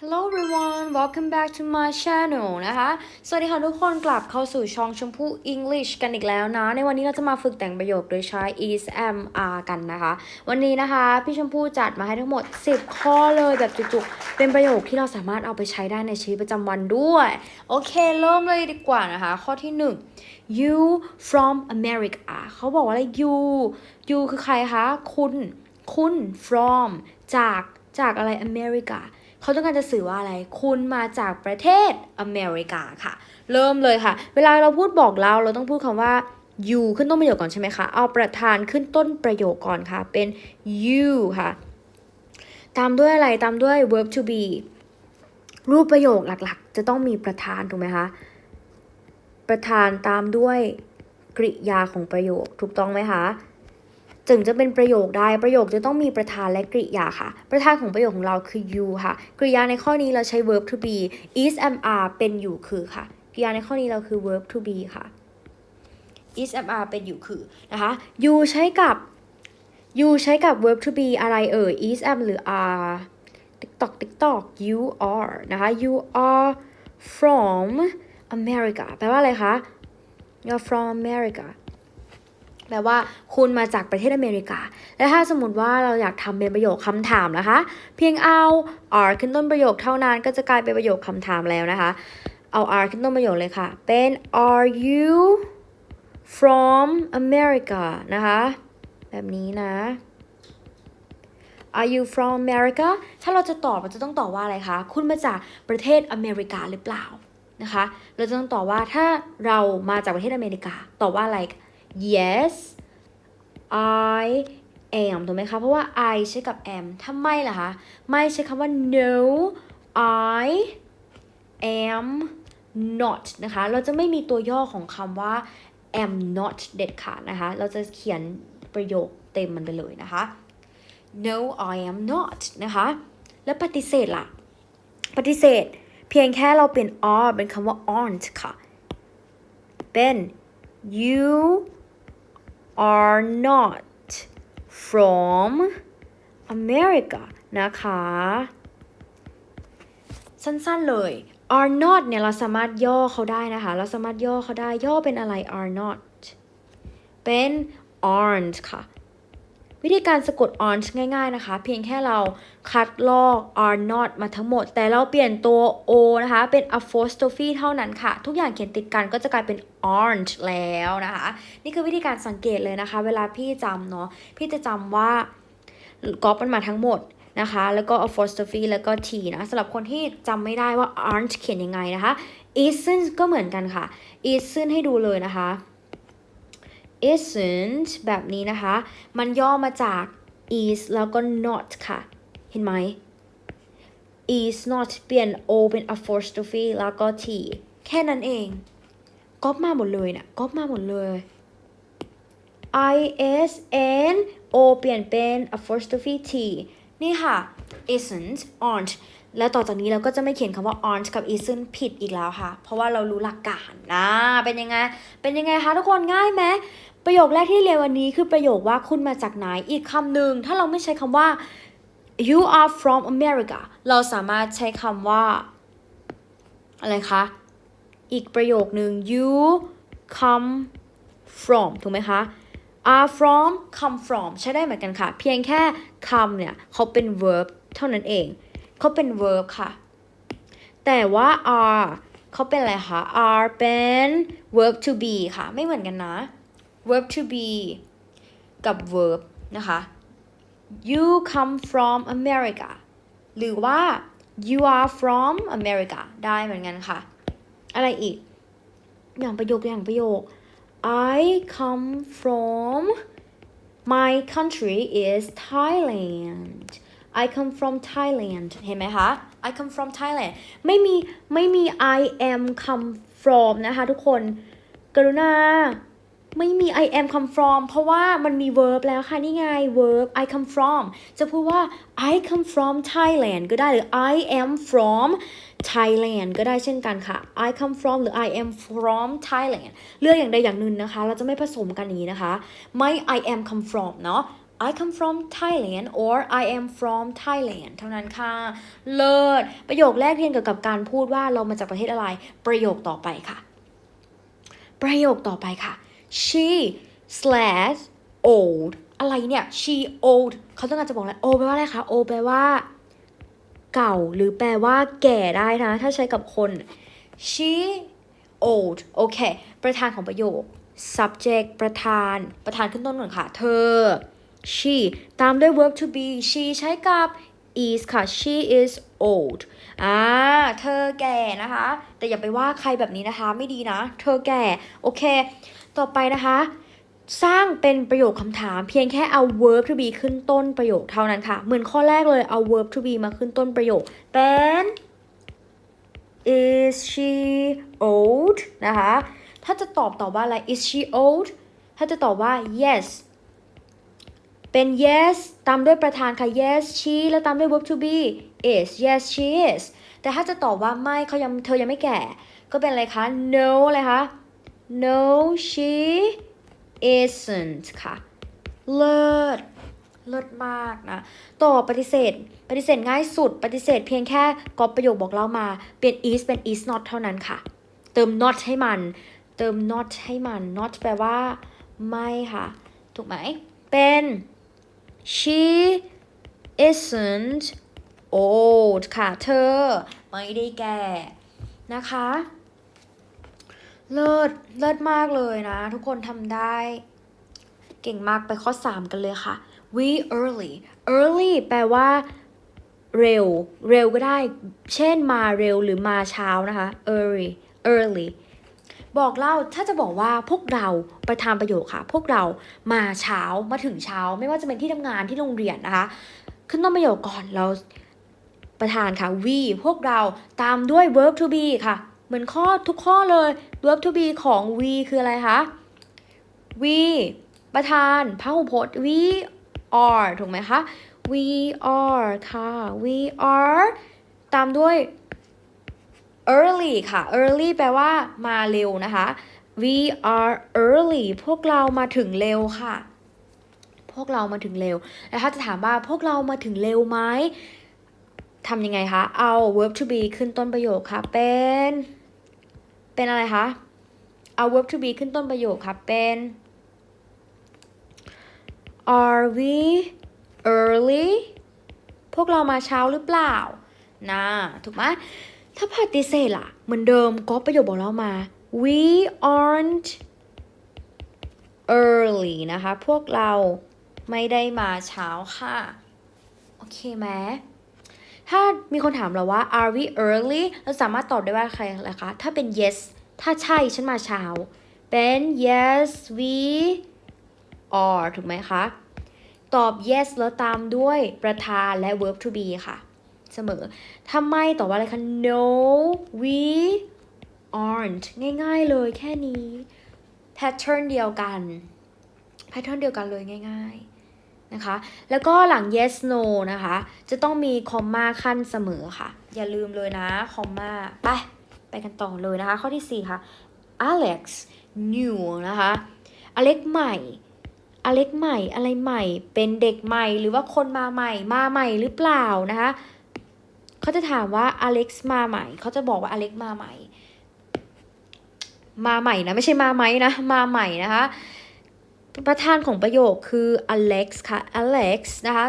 Hello everyone welcome back to my channel นะคะ สวัสดีค่ะทุกคนกลับเข้าสู่ช่องชมพู่ English กันอีกแล้วนะ ในวันนี้เราจะมาฝึกแต่งประโยคโดยใช้ is am are กันนะคะ วันนี้นะคะ พี่ชมพู่จัดมาให้ทั้งหมด 10 ข้อเลยแบบจุกๆ เป็นประโยคที่เราสามารถเอาไปใช้ได้ในชีวิตประจำวันด้วย โอเค เริ่มเลยดีกว่านะคะ ข้อที่ 1 you from America เขาบอกว่าอะไร you you คือใครคะ คุณ คุณ from จากจากอะไร America เขาต้องการจะสื่อว่าอะไร คุณมาจากประเทศอเมริกาค่ะ เริ่มเลยค่ะ เวลาเราพูดบอกเราเราต้องพูดคำว่า you ขึ้นต้นประโยคก่อนใช่ไหมคะ เอาประธานขึ้นต้นประโยคก่อนค่ะ เป็น you ค่ะ ตามด้วยอะไร ตามด้วย verb to be รูปประโยคหลักๆ จะต้องมีประธานถูกไหมคะ ประธานตามด้วยกริยาของประโยคถูกต้องไหมคะ จึงจะเป็นประโยคได้ประโยคจะต้องมีประธานและกริยาค่ะ ประธานของประโยคของเราคือ you ค่ะ กริยาในข้อนี้เราใช้ verb to be is am are เป็นอยู่คือค่ะ กริยาในข้อนี้เราคือ verb to be ค่ะ is am are เป็นอยู่คือนะคะ you ใช้กับ you ใช้กับ verb to be อะไรเอ่ย is am หรือ are tiktok tiktok you are นะคะ you are from America แปลว่าอะไรคะ you're from America แปลว่าคุณมาจากประเทศอเมริกา และถ้าสมมติว่าเราอยากทำเป็นประโยคคำถามนะคะ เพียงเอา are ขึ้นต้นประโยคเท่านั้นก็จะกลายเป็นประโยคคำถามแล้วนะคะ เอา are ขึ้นต้นประโยคเลยค่ะ เป็น are you from America นะคะ แบบนี้นะ Are you from America ถ้าเราจะตอบเราจะต้องตอบว่าอะไรคะ คุณมาจากประเทศอเมริกาหรือเปล่านะคะ เราจะต้องตอบว่าถ้าเรามาจากประเทศอเมริกา ตอบว่าอะไร yes I am ถูกไหมคะ เพราะว่า I ใช้กับ am ถ้าไม่ล่ะคะ ไม่ใช้คำว่า no I am not นะคะ เราจะไม่มีตัวย่อของคำว่า am not เด็ดขาดนะคะ เราจะเขียนประโยคเต็มมันไปเลยนะคะ no I am not นะคะ แล้วปฏิเสธล่ะ ปฏิเสธ เพียงแค่เราเปลี่ยน are เป็นคำว่า aren't ค่ะ เป็น you are not from America นะคะ สั้นๆเลย are not เนี่ยเราสามารถย่อเขาได้นะคะ เราสามารถย่อเขาได้ ย่อเป็นอะไร are not เป็น aren't ค่ะ วิธีการสะกด aren't ง่ายๆนะคะ เพียงแค่เราคัดลอก are not มาทั้งหมด แต่เราเปลี่ยนตัว o นะคะ เป็น apostrophe เท่านั้นค่ะ ทุกอย่างเขียนติดกันก็จะกลายเป็น aren't แล้วนะคะ นี่คือวิธีการสังเกตเลยนะคะ เวลาพี่จำเนาะพี่จะจำว่าก๊อปมันมาทั้งหมดนะคะ แล้วก็ apostrophe แล้วก็ t นะสำหรับคนที่จำไม่ได้ว่า aren't เขียนยังไงนะคะ isn't ก็เหมือนกันค่ะ isn't ให้ดูเลยนะคะ isn't แบบนี้นะคะ มันย่อมาจาก is แล้วก็ not ค่ะ เห็นไหม is not เปลี่ยน o เป็น apostrophe แล้วก็ t แค่นั้นเองก๊อปมาหมดเลยเนะี่ยก๊อปมาหมดเลย i s n o เปลี่ยนเป็น apostrophe t นี่ค่ะ isn't aren't แล้วต่อจากนี้เราก็จะไม่เขียนคำว่า aren't กับ isn't ผิดอีกแล้วค่ะ เพราะว่าเรารู้หลักการนะ เป็นยังไง เป็นยังไงคะทุกคนง่ายไหม ประโยคแรกที่เรียนวันนี้คือประโยคว่าคุณมาจากไหนอีกคำหนึ่งถ้าเราไม่ใช้คำว่า you are from America เราสามารถใช้คำว่า อะไรคะ อีกประโยคหนึ่ง you come from ถูกไหมคะ are from come from ใช้ได้เหมือนกันค่ะ เพียงแค่ come เนี่ย เขาเป็น verb เท่านั้นเอง เขาเป็น verb ค่ะ แต่ว่า are เขาเป็นอะไรคะ are เป็น verb to be ค่ะ ไม่เหมือนกันนะ verb to be กับ verb นะคะ you come from America หรือว่า you are from America ได้เหมือนกันค่ะ อะไรอีก อย่างประโยคอย่างประโยค I come from my country is Thailand I come from Thailand เห็นไหมคะ I come from Thailand ไม่มี ไม่มี I am come from นะคะทุกคน กรุณา ไม่มี I am come from เพราะว่ามันมี verb แล้วค่ะ นี่ไง verb I come from จะพูดว่า I come from Thailand ก็ได้หรือ I am from Thailand ก็ได้เช่นกันค่ะ I come from หรือ I am from Thailand เลือกอย่างใดอย่างหนึ่งนะคะ เราจะไม่ผสมกันอย่างนี้นะคะ ไม่ I am come from เนาะ I come from Thailand or I am from Thailand เท่านั้นค่ะ เลิศ ประโยคแรกเรียนเกี่ยวกับการพูดว่าเรามาจากประเทศอะไร ประโยคต่อไปค่ะ ประโยคต่อไปค่ะ she slash old อะไรเนี่ย she old เขาต้องการจะบอกอะไร old แปลว่าอะไรคะ old แปลว่า เก่าหรือแปลว่า แก่ได้นะ ถ้าใช้กับคน she old โอเค ประธานของประโยค subject ประธาน ประธานขึ้นต้นก่อนค่ะ เธอ she ตามด้วย verb to be she ใช้กับ is ค่ะ she is old อ่า เธอแก่นะคะ แต่อย่าไปว่าใครแบบนี้นะคะ ไม่ดีนะ เธอแก่ โอเค ต่อไปนะคะ สร้างเป็นประโยคคำถาม เพียงแค่เอา verb to be ขึ้นต้นประโยคเท่านั้นค่ะ เหมือนข้อแรกเลยเอา verb to be มาขึ้นต้นประโยคเป็น is she old นะคะ ถ้าจะตอบตอบว่าอะไร is she old ถ้าจะตอบว่า yes เป็น yes ตามด้วยประธานค่ะ yes she แล้วตามด้วย verb to be is yes she is แต่ถ้าจะตอบว่าไม่เขายังเธอยังไม่แก่ ก็เป็นอะไรคะ no อะไรคะ no she isn't ค่ะ เลิศ เลิศมากนะ ต่อปฏิเสธ ปฏิเสธง่ายสุด ปฏิเสธเพียงแค่ก๊อปประโยคบอกเล่ามา เปลี่ยน is เป็น is not เท่านั้นค่ะ เติม not ให้มัน เติม not ให้มัน not แปลว่า ไม่ค่ะ ถูกไหม เป็น she isn't old ค่ะ เธอ ไม่ได้แก่ นะคะ เลิศเลิศมากเลยนะ ทุกคนทำได้ เก่งมากไปข้อ 3 กันเลยค่ะ we early early แปลว่า เร็ว เร็วก็ได้ เช่นมาเร็วหรือมาเช้านะคะ early early บอกเล่าถ้าจะบอกว่าพวกเราประธานประโยคค่ะ พวกเรามาเช้ามาถึงเช้า ไม่ว่าจะเป็นที่ทำงานที่โรงเรียนนะคะ ขึ้นต้นประโยคก่อนเราประธานค่ะ we พวกเราตามด้วย verb to be ค่ะ เหมือนข้อทุกข้อเลย verb to be ของ we คืออะไรคะ we ประธานพหูพจน์ we are ถูกไหมคะ we are ค่ะ we are ตามด้วย early ค่ะ early แปลว่ามาเร็วนะคะ we are early พวกเรามาถึงเร็วค่ะ พวกเรามาถึงเร็ว แล้วถ้าจะถามว่าพวกเรามาถึงเร็วไหม ทำยังไงคะ เอา verb to be ขึ้นต้นประโยคค่ะ เป็น เป็นอะไรคะ เอา verb to be ขึ้นต้นประโยคค่ะ เป็น are we early พวกเรามาเช้าหรือเปล่า นะ ถูกไหม ถ้าปฏิเสธล่ะ เหมือนเดิมก็ประโยคบอกเรามา we aren't early นะคะ พวกเราไม่ได้มาเช้าค่ะ โอเคไหม ถ้ามีคนถามเราว่า are we early เราสามารถตอบได้ว่าใครล่ะคะ ถ้าเป็น yes ถ้าใช่ฉันมาเช้า เป็น yes we are ถูกไหมคะ ตอบ yes แล้วตามด้วยประธานและ verb to be ค่ะ เสมอถ้าไม่ตอบว่าอะไรคะ no we aren't ง่ายๆเลยแค่นี้ pattern เดียวกัน pattern เดียวกันเลยง่าย ๆ นะคะ แล้วก็หลัง yes no นะคะ จะต้องมีคอมมาขั้นเสมอค่ะ อย่าลืมเลยนะคอมมาไป ไปกันต่อเลยนะคะ ข้อที่ 4 ค่ะ Alex new นะคะ Alex ใหม่อเล็กใหม่อะไรใหม่ เป็นเด็กใหม่หรือว่าคนมาใหม่มาใหม่หรือเปล่านะคะเขาจะถามว่าอเล็กซ์มาใหม่เขาจะบอกว่าอเล็กมาใหม่ มาใหม่นะไม่ใช่มาไหมนะมาใหม่นะคะ ประธานของประโยคคือ Alex ค่ะ Alex นะคะ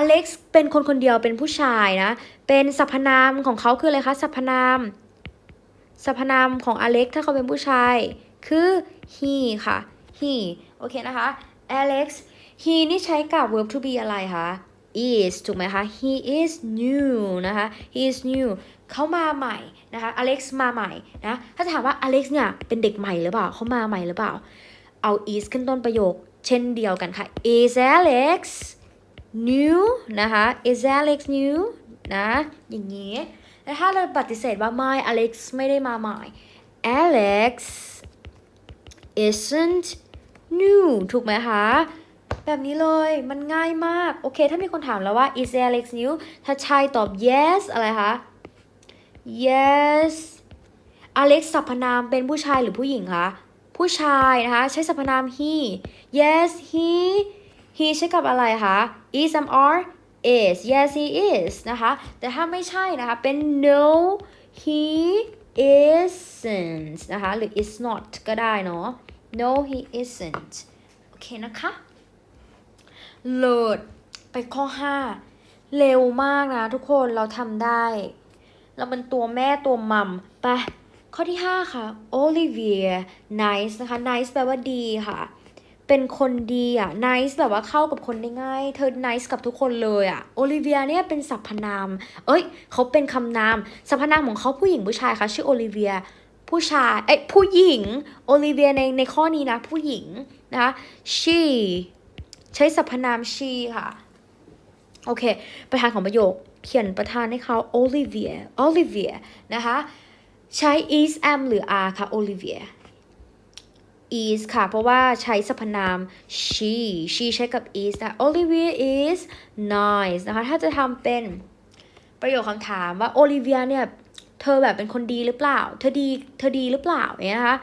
Alex เป็นคนคนเดียวเป็นผู้ชายนะ เป็นสรรพนามของเขาคืออะไรคะสรรพนามสรรพนามของ Alex ถ้าเขาเป็นผู้ชาย คือ he ค่ะ he โอเคนะคะ Alex he นี่ใช้กับ verb to be อะไรคะ is ถูกไหมคะ he is new นะคะ he is new เขามาใหม่นะคะ Alex มาใหม่นะ ถ้าถามว่า Alex เนี่ยเป็นเด็กใหม่หรือเปล่าเขามาใหม่หรือเปล่า เอา is ขึ้นต้นประโยค เช่นเดียวกันค่ะ is Alex new นะคะ is Alex new นะ อย่างนี้แล้วถ้าเราปฏิเสธว่าไม่ Alex ไม่ได้มาใหม่ Alex isn't new ถูกไหมคะ แบบนี้เลย มันง่ายมาก โอเค ถ้ามีคนถามแล้วว่า is Alex new ถ้าใช่ตอบ yes อะไรคะ yes Alex สรรพนามเป็นผู้ชายหรือผู้หญิงคะ ผู้ชายนะคะ ใช้สรรพนาม he yes he he ใช้กับอะไรคะ is am are is yes he is นะคะ แต่ถ้าไม่ใช่นะคะ เป็น no he isn't นะคะ หรือ is not ก็ได้เนาะ no he isn't โอเคนะคะ เลิศไปข้อ 5 เร็วมากนะทุกคนเราทำได้ เราเป็นตัวแม่ตัวมัมไป ข้อที่ 5 ค่ะ Olivia nice นะคะ nice แปลว่าดีค่ะ เป็นคนดีอะ nice แบบว่าเข้ากับคนได้ง่าย เธอ nice กับทุกคนเลยอะ Olivia เนี่ยเป็นสรรพนาม เอ้ย เขาเป็นคำนาม สรรพนามของเขาผู้หญิงผู้ชายคะชื่อ Olivia ผู้ชาย เอ้ย ผู้หญิง Olivia ในในข้อนี้นะ ผู้หญิงนะคะ she ใช้สรรพนาม she ค่ะ โอเค ประธานของประโยค เขียนประธานให้เขา Olivia Olivia นะคะ ใช้ is am หรือ are คะ Olivia is ค่ะ เพราะว่าใช้สรรพนาม she she ใช้กับ is นะ Olivia is nice นะคะ ถ้าจะทำเป็นประโยคคำถามว่า Olivia เนี่ย เธอแบบเป็นคนดีหรือเปล่า เธอดี เธอดีหรือเปล่าเนี่ยนะคะ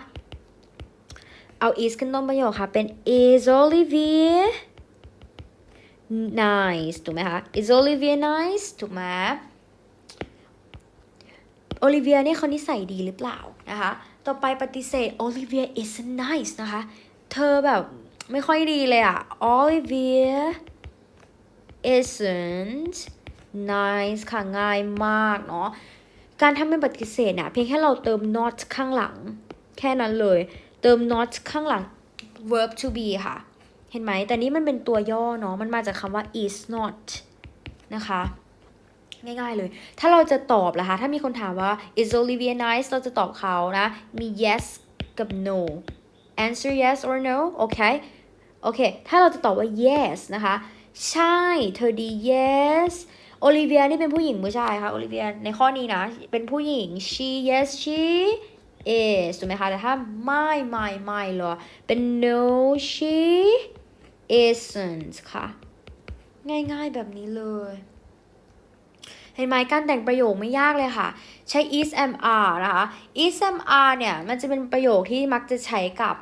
เอา is ขึ้นต้นประโยคค่ะ เป็น is Olivia nice ถูกไหมคะ is Olivia nice ถูกไหม Olivia เนี่ยเขานิสัยดีหรือเปล่านะคะ ต่อไปปฏิเสธ Olivia isn't nice นะคะ เธอแบบไม่ค่อยดีเลยอะ Olivia isn't nice ค่ะง่ายมากเนาะ การทำเป็นปฏิเสธนี่ยเพียงแค่เราเติม not ข้างหลัง แค่นั้นเลย เติม not ข้างหลัง verb to be ค่ะ เห็นไหม แต่นี้มันเป็นตัวย่อเนาะ มันมาจากคำว่า is not นะคะ ง่ายๆเลย ถ้าเราจะตอบล่ะคะ ถ้ามีคนถามว่า is Olivia nice เราจะตอบเขานะ มี yes กับ no answer yes or no โอเค โอเค ถ้าเราจะตอบว่า yes นะคะ ใช่ เธอดี yes โอลิเวียนี่เป็นผู้หญิงผู้ชายคะโอลิเวียในข้อนี้นะ เป็นผู้หญิง she yes she is ถูกไหมคะ แต่ถ้าไม่ไม่ไม่เลยเป็น no she isn't ค่ะ ง่ายๆแบบนี้เลย เห็นไหมการแต่งประโยคไม่ยากเลยค่ะ ใช้ is am are นะคะ is am are เนี่ย มันจะเป็นประโยคที่มักจะใช้กับ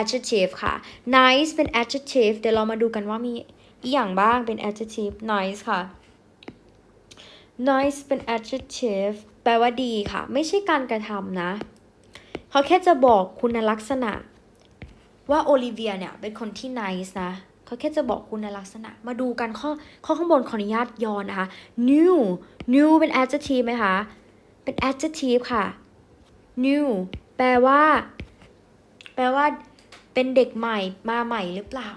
adjective ค่ะ nice เป็น adjective เดี๋ยวเรามาดูกันว่ามีอย่างบ้างเป็น adjective nice ค่ะ nice เป็น adjective แปลว่าดีค่ะ ไม่ใช่การกระทำนะ เขาแค่จะบอกคุณลักษณะ ว่าโอลิเวียเนี่ย เป็นคนที่ nice นะ เขาแค่จะบอกคุณลักษณะ มาดูกันข้อข้อข้างบนขออนุญาตย้อนนะคะ new new เป็น adjective ไหมคะ เป็น adjective ค่ะ new แปลว่า แปลว่า เป็นเด็กใหม่มาใหม่หรือเปล่า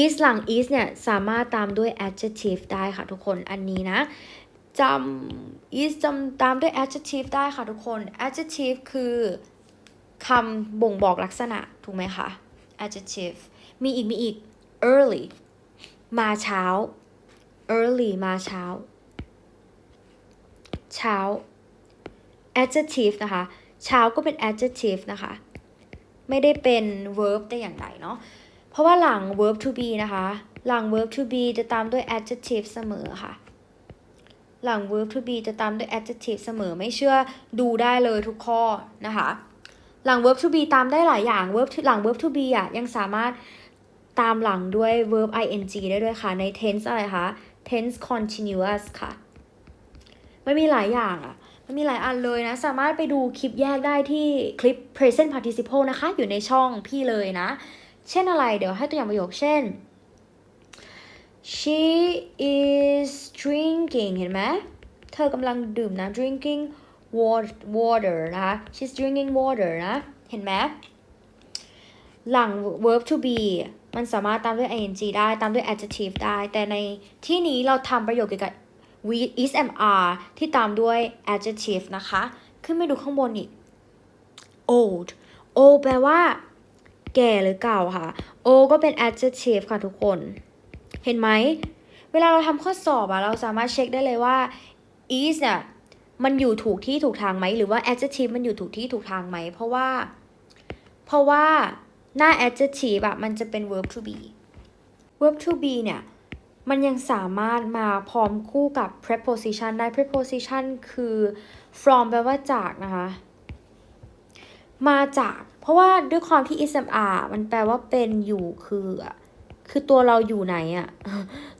is หลัง is เนี่ย สามารถตามด้วย adjective ได้ค่ะทุกคนอันนี้นะจำ is จำตามด้วย adjective ได้ค่ะทุกคน adjective คือคำบ่งบอกลักษณะ ถูกไหมคะ adjective มีอีกมีอีก early มาเช้า early มาเช้า เช้า adjective นะคะ เช้าก็เป็น adjective นะคะ ไม่ได้เป็น verb แต่อย่างใดเนาะ เพราะว่าหลัง verb to be นะคะ หลัง verb to be จะตามด้วย adjective เสมอค่ะ หลัง verb to be จะตามด้วย adjective เสมอ ไม่เชื่อดูได้เลยทุกข้อนะคะ หลัง verb to be ตามได้หลายอย่าง verb to หลัง verb to be อะยังสามารถ ตามหลังด้วย verb ing ได้ด้วยค่ะ ใน tense อะไรคะ tense continuous ค่ะมันมีหลายอย่างอะมันมีหลายอันเลยนะ สามารถไปดูคลิปแยกได้ที่คลิป present participle นะคะ อยู่ในช่องพี่เลยนะ เช่นอะไร เดี๋ยวให้ตัวอย่างประโยคเช่น she is drinking เห็นไหม เธอกำลังดื่มน้ำ drinking wa- water นะคะ she's drinking water นะ เห็นไหม หลัง verb to be มันสามารถตามด้วย ing ได้ตามด้วย adjective ได้ แต่ในที่นี้เราทำประโยคเกี่ยวกับ we is am are ที่ตามด้วย adjective นะคะ ขึ้นไปดูข้างบนอีก old old แปลว่า แก่หรือเก่าค่ะ old ก็เป็น adjective ค่ะทุกคน เห็นไหม เวลาเราทำข้อสอบอะเราสามารถเช็คได้เลยว่า is เนี่ยมันอยู่ถูกที่ถูกทางไหม หรือว่า adjective มันอยู่ถูกที่ถูกทางไหม เพราะว่า เพราะว่า หน้า adjective อะมันจะเป็น verb to be verb to be เนี่ย มันยังสามารถมาพร้อมคู่กับ preposition ได้ preposition คือ from แปลว่าจากนะคะ มาจาก เพราะว่าด้วยความที่ ismr มันแปลว่าเป็นอยู่คือคือตัวเราอยู่ไหนอะ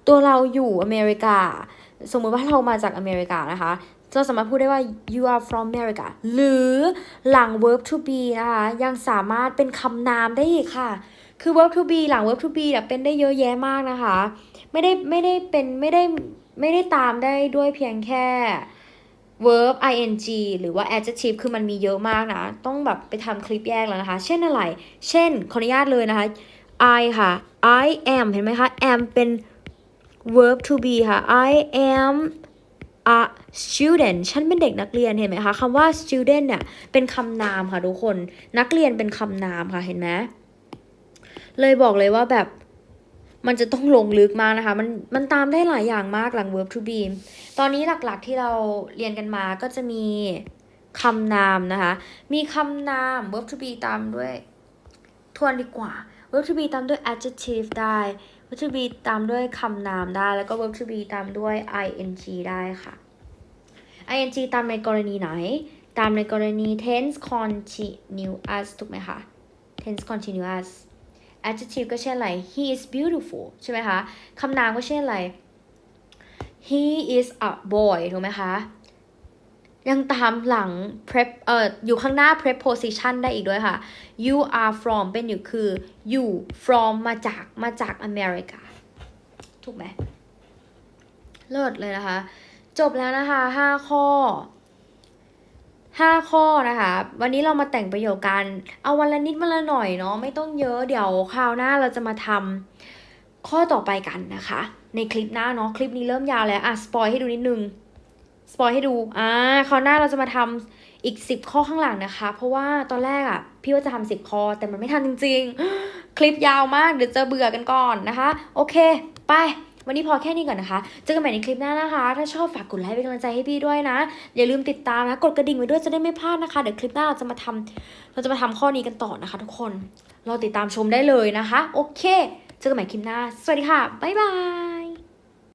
ตัวเราอยู่อเมริกา สมมติว่าเรามาจากอเมริกานะคะ เราสามารถพูดได้ว่า you are from America หรือหลัง verb to be นะคะ ยังสามารถเป็นคำนามได้อีกค่ะ คือ verb to be หลัง verb to be เนี่ยเป็นได้เยอะแยะมากนะคะ ไม่ได้ไม่ได้เป็นไม่ได้ไม่ได้ตามได้ด้วยเพียงแค่ verb ing หรือว่า adjective คือมันมีเยอะมากนะ ต้องแบบไปทำคลิปแยกแล้วนะคะ เช่นอะไร เช่น ขออนุญาตเลยนะคะ I ค่ะ I am เห็นไหมคะ am เป็น verb to be ค่ะ I am a student ฉันเป็นเด็กนักเรียนเห็นไหมคะคำว่า student เนี่ยเป็นคำนามค่ะทุกคนนักเรียนเป็นคำนามค่ะเห็นไหมเลยบอกเลยว่าแบบมันจะต้องลงลึกมากนะคะ มันมันตามได้หลายอย่างมากหลัง verb to be ตอนนี้หลักๆที่เราเรียนกันมาก็จะมีคำนามนะคะ มีคำนาม verb to be ตามด้วย ทวนดีกว่า verb to be ตามด้วย adjective ได้ verb to be ตามด้วยคำนามได้ แล้วก็ verb to be ตามด้วย ing ได้ค่ะ ing ตามในกรณีไหน ตามในกรณี tense continuous ถูกไหมคะ tense continuous adjective ก็เช่นอะไร he is beautiful ใช่ไหมคะ คำนามก็เช่นอะไร he is a boy ถูกไหมคะ ยังตามหลัง prep เอ่ออยู่ข้างหน้า preposition ได้อีกด้วยค่ะ you are from เป็นอยู่คือ you from มาจากมาจากอเมริกา ถูกไหม เลิศเลยนะคะ จบแล้วนะคะ5ข้อ5ข้อนะคะ วันนี้เรามาแต่งประโยคกัน เอาวันละนิดวันละหน่อยเนาะไม่ต้องเยอะเดี๋ยวคราวหน้าเราจะมาทำข้อต่อไปกันนะคะ ในคลิปหน้าเนาะคลิปนี้เริ่มยาวแล้วอะสปอยให้ดูนิดนึง สปอยให้ดู อ่าคราวหน้าเราจะมาทำอีก10ข้อข้างหลังนะคะ เพราะว่าตอนแรกอะ่ะ พี่ว่าจะทำ10ข้อ แต่มันไม่ทันจริง ๆ คลิปยาวมาก เดี๋ยวจะเบื่อกันก่อนนะคะ โอเค ไป วันนี้พอแค่นี้ก่อนนะคะ เจอกันใหม่ในคลิปหน้านะคะ ถ้าชอบฝากกดไลค์เป็นกำลังใจให้พี่ด้วยนะ อย่าลืมติดตามนะ กดกระดิ่งไว้ด้วยจะได้ไม่พลาดนะคะ เดี๋ยวคลิปหน้าเราจะมาทำเราจะมาทำข้อนี้กันต่อนะคะ ทุกคน รอติดตามชมได้เลยนะคะ โอเค เจอกันใหม่คลิปหน้า สวัสดีค่ะ บ๊ายบาย